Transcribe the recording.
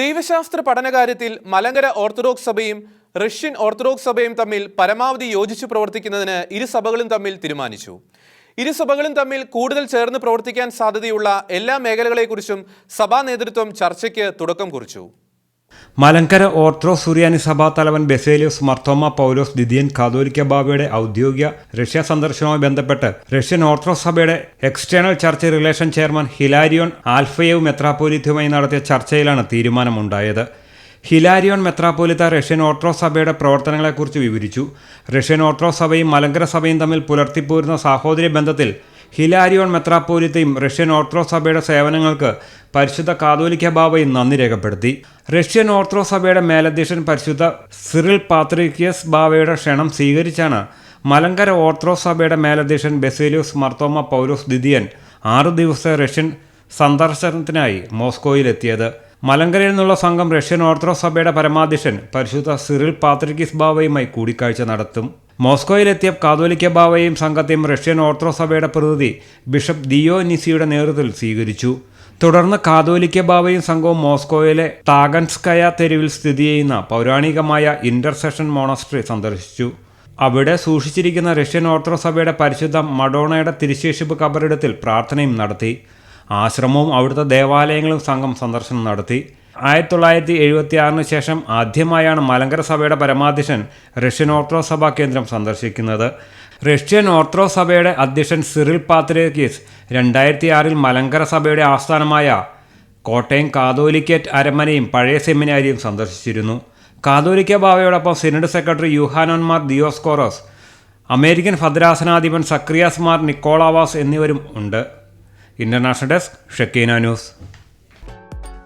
ദൈവശാസ്ത്ര പഠനകാര്യത്തിൽ മലങ്കര ഓർത്തഡോക്സ് സഭയും റഷ്യൻ ഓർത്തഡോക്സ് സഭയും തമ്മിൽ പരമാവധി യോജിച്ചു പ്രവർത്തിക്കുന്നതിന് ഇരു സഭകളും തമ്മിൽ തീരുമാനിച്ചു. ഇരു സഭകളും തമ്മിൽ കൂടുതൽ ചേർന്ന് പ്രവർത്തിക്കാൻ സാധ്യതയുള്ള എല്ലാ മേഖലകളെക്കുറിച്ചും സഭാ നേതൃത്വം ചർച്ചയ്ക്ക് തുടക്കം കുറിച്ചു. മലങ്കര ഓർത്തഡോക്സ് സുറിയാനി സഭാ തലവൻ ബെസേലിയോസ് മർത്തോമ പൗലോസ് ദിദിയൻ കാതോലിക്ക ബാബയുടെ ഔദ്യോഗിക റഷ്യ സന്ദർശനവുമായി ബന്ധപ്പെട്ട് റഷ്യൻ ഓർത്തഡോക്സ് സഭയുടെ external church relation chairman Hilarion Alfeyev മെത്രാപോലിത്യവുമായി നടത്തിയ ചർച്ചയിലാണ് തീരുമാനമുണ്ടായത്. ഹിലാരിയോൺ മെത്രാപോലിത്ത റഷ്യൻ ഓർത്തഡോക്സ് സഭയുടെ പ്രവർത്തനങ്ങളെക്കുറിച്ച് വിവരിച്ചു. റഷ്യൻ ഓർത്തഡോക്സ് സഭയും മലങ്കര സഭയും തമ്മിൽ പുലർത്തിപ്പോരുന്ന സാഹോദര്യ ബന്ധത്തിൽ ഹിലാരിയോൺ മെത്രാപോലിത്തയും റഷ്യൻ ഓർത്തഡോക്സ് സഭയുടെ സേവനങ്ങൾക്ക് പരിശുദ്ധ കാതോലിക്ക ബാബയും നന്ദി രേഖപ്പെടുത്തി. റഷ്യൻ ഓർത്തഡോക്സ് സഭയുടെ മേലധ്യക്ഷൻ പരിശുദ്ധ സിറിൽ പാത്രിക്കിയസ് ബാവയുടെ ക്ഷണം സ്വീകരിച്ചാണ് മലങ്കര ഓർത്തഡോക്സ് സഭയുടെ മേലധ്യക്ഷൻ ബെസേലിയോസ് മർത്തോമ പൗലോസ് ദിദിയൻ ആറു ദിവസത്തെ റഷ്യൻ സന്ദർശനത്തിനായി മോസ്കോയിലെത്തിയത്. മലങ്കരയിൽ നിന്നുള്ള സംഘം റഷ്യൻ ഓർത്തഡോക്സ് സഭയുടെ പരമാധ്യക്ഷൻ പരിശുദ്ധ സിറിൽ പാത്രിക്കിസ് ബാവയുമായി കൂടിക്കാഴ്ച നടത്തും. മോസ്കോയിലെത്തിയ കാതോലിക്ക ബാവയും സംഘത്തെയും റഷ്യൻ ഓർത്തഡോക്സ് സഭയുടെ പ്രതിനിധി ബിഷപ്പ് ദിയോ നിസിയുടെ നേതൃത്വത്തിൽ സ്വീകരിച്ചു. തുടർന്ന് കാതോലിക്ക ബാവയും സംഘവും മോസ്കോയിലെ താഗൻസ്കയ തെരുവിൽ സ്ഥിതി ചെയ്യുന്ന പൗരാണികമായ ഇന്റർസെഷൻ മോണസ്ട്രി സന്ദർശിച്ചു. അവിടെ സൂക്ഷിച്ചിരിക്കുന്ന റഷ്യൻ ഓർത്തഡോക്സ് സഭയുടെ പരിശുദ്ധ മഡോണയുടെ തിരുശേഷിപ്പ് കബറിടത്തിൽ പ്രാർത്ഥനയും നടത്തി. ആശ്രമവും അവിടുത്തെ ദേവാലയങ്ങളും സംഘം സന്ദർശനം നടത്തി. ആയിരത്തി തൊള്ളായിരത്തി എഴുപത്തി ആറിന് ശേഷം ആദ്യമായാണ് മലങ്കര സഭയുടെ പരമാധ്യക്ഷൻ റഷ്യൻ ഓർത്തഡോക്സ് സഭാ കേന്ദ്രം സന്ദർശിക്കുന്നത്. റഷ്യൻ ഓർത്തഡോക്സ് സഭയുടെ അധ്യക്ഷൻ സിറിൽ പാത്രേക്കീസ് രണ്ടായിരത്തി ആറിൽ മലങ്കര സഭയുടെ ആസ്ഥാനമായ കോട്ടയം കാതോലിക്കേറ്റ് അരമനയും പഴയ സെമിനാരിയും സന്ദർശിച്ചിരുന്നു. കാതോലിക്ക ബാവയോടൊപ്പം സിനഡ് സെക്രട്ടറി യുഹാനോന്മാർ ദിയോസ്കോറസ് അമേരിക്കൻ ഭദ്രാസനാധിപൻ സക്രിയാസ് മാർ നിക്കോളാവാസ് എന്നിവരും ഉണ്ട്. International desk Shekinah news.